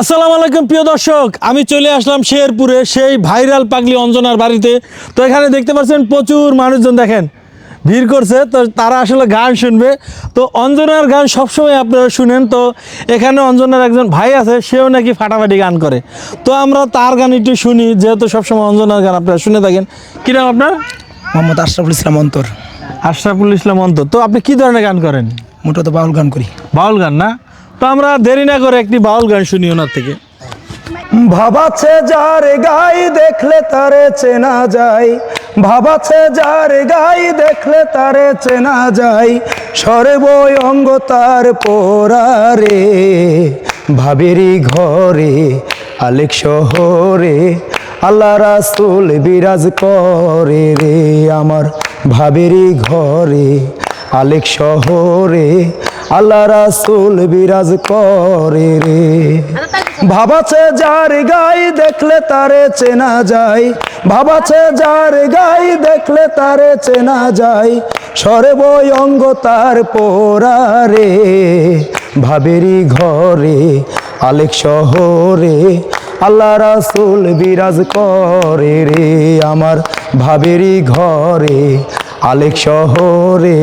আসসালামু আলাইকুম প্রিয় দর্শক। আমি চলে আসলাম শেরপুরে সেই ভাইরাল পাগলি অঞ্জনার বাড়িতে। তো এখানে দেখতে পাচ্ছেন প্রচুর মানুষজন দেখেন ভিড় করছে। তো তারা আসলে গান শুনবে। তো অঞ্জনার গান সবসময় আপনারা শুনেন। তো এখানে অঞ্জনার একজন ভাই আছে সেও নাকি ফাটাফাটি গান করে। তো আমরা তার গান একটু শুনি যেহেতু সবসময় অঞ্জনার গান আপনারা শুনে থাকেন। কী নাম আপনার? মোহাম্মদ আশরাফুল ইসলাম অন্তর। আশরাফুল ইসলাম অন্তর। তো আপনি কী ধরনের গান করেন? মোটত বাউল গান করি। বাউল গান না? তো আমরা দেরি না করে একটি বাউল গান শুনি ওনার থেকে। ভাবাছে যার গাই দেখলে তারে চেনা যায়। ভাবাছে যার গাই দেখলে তারে চেনা যায়। সর্বই অঙ্গ তার পোরারে ভাবেরি ঘরে আলেক শহরে, আল্লাহ রাসুল বিরাজ করে রে আমার ভাবেরি ঘরে আলেক শহরে আল্লাহ রাসুল বিরাজ করে রে। ভাবাছে যার গাই দেখলে তারে চেনা যায়। ভাবাছে যার গাই দেখলে তারে চেনা যায়। সর্বই অঙ্গ তার পোরারে ভাবেরি ঘরে, আলেক শহরে। আল্লাহ রাসুল বিরাজ করে রে আমার ভাবেরি ঘরে, আলেক শহরে।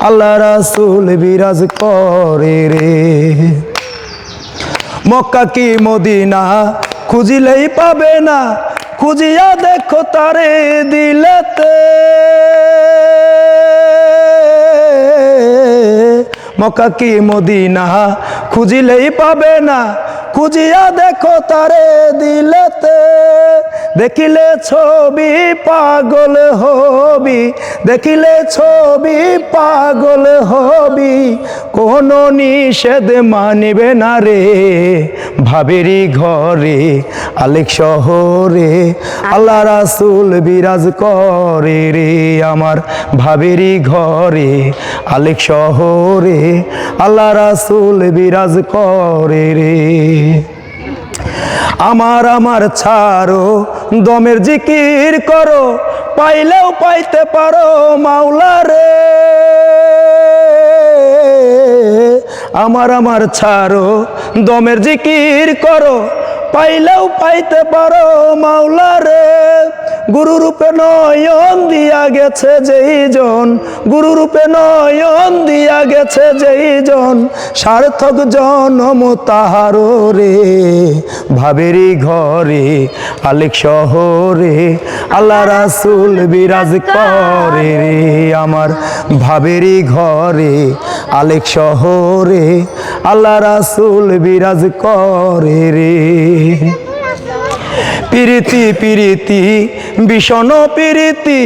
আল্লাহ রাসুল বিরাজ করে রে। মক্কা কি মদিনা? খুঁজিলেই পাবে না। খুঁজিয়া দেখো তারে দিলেতে। মক্কা কি মদিনা? খুঁজিলেই পাবে না। খুঁজিয়া দেখো তারে দিলেতে। দেখিলে ছবি পাগল হবি, দেখিলে ছবি পাগল হবি, কোন নিষেধ মানিবে না রে ভাবেরি ঘরে, আলেক শহরে, আল্লাহ রাসুল বিরাজ করে রে আমার ভাবেরি ঘরে, আলেক শহরে, আল্লাহ রাসুল বিরাজ করে রে। আমার আমার ছাড়ো, দমের জিকির করো, পাইলেও পাইতে পারো মাওলা রে। আমার আমার ছাড়ো, দমের জিকির করো, পাইলেও পাইতে পারো মাওলা রে। গুরু রূপে নয়ন দিয়া গেছে যেই জন গুরু রূপে নয়ন দিয়া গেছে যেই জন, সার্থক জনম তাহারো রে। ভাবেরি ঘরে, আলেক শহরে, আল্লাহ রাসুল বিরাজ করে রে। আমার ভাবেরি ঘরে, আলেক শহরে, আল্লাহ রাসুল বিরাজ করে রে। পিরিতি পিরিতি বিষণ পিরিতি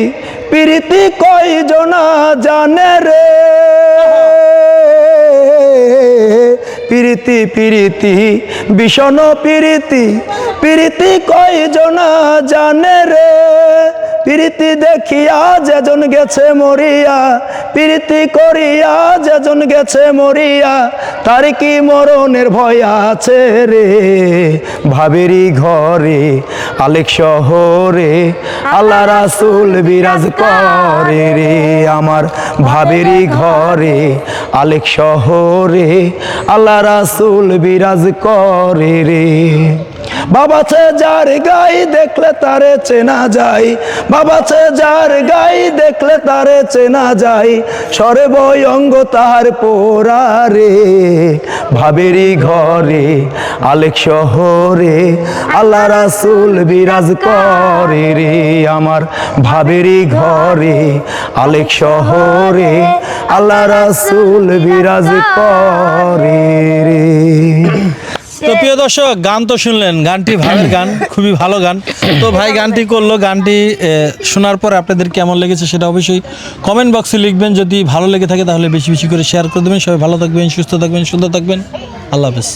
পিরিতি কয়জনা জানে রে? পিরিতি পিরিতি বিষণ পিরিতি। পিরিতি কয়জনা জানে রে? প্রীতি দেখিয়া যেজন গেছে মরিয়া, প্রীতি করিয়া যেজন গেছে মরিয়া, তার কি মরণের ভয় আছে রে? ভাবেরি ঘরে, আলেক শহরে, আল্লাহ রাসুল বিরাজ করে রে। আমার ভাবেরি ঘরে, আলেক শহরে, আল্লাহ রাসুল বিরাজ করে রে। বাবা ছে যার গাই দেখলে তারে চেনা যায় বাবা ছে যার গাই দেখলে তারে চেনা যায় সরে বই অঙ্গ তার পোরারে ভাবেরি ঘরে আলেক শহরে, আল্লাহ রাসুল বিরাজ করে রে, আমার ভাবেরি ঘরে আলেক শহরে, আল্লাহ রাসুল বিরাজ করে। দর্শক, গান তো শুনলেন। গানটি ভাইয়ের গান, খুবই ভালো গান। তো ভাই, গানটি করল। গানটি শোনার পর আপনাদের কেমন লেগেছে সেটা অবশ্যই কমেন্ট বক্সে লিখবেন। যদি ভালো লেগে থাকে তাহলে বেশি বেশি করে শেয়ার করে দেবেন। সবাই ভালো থাকবেন, সুস্থ থাকবেন, সুন্দর থাকবেন। আল্লাহ হাফেজ।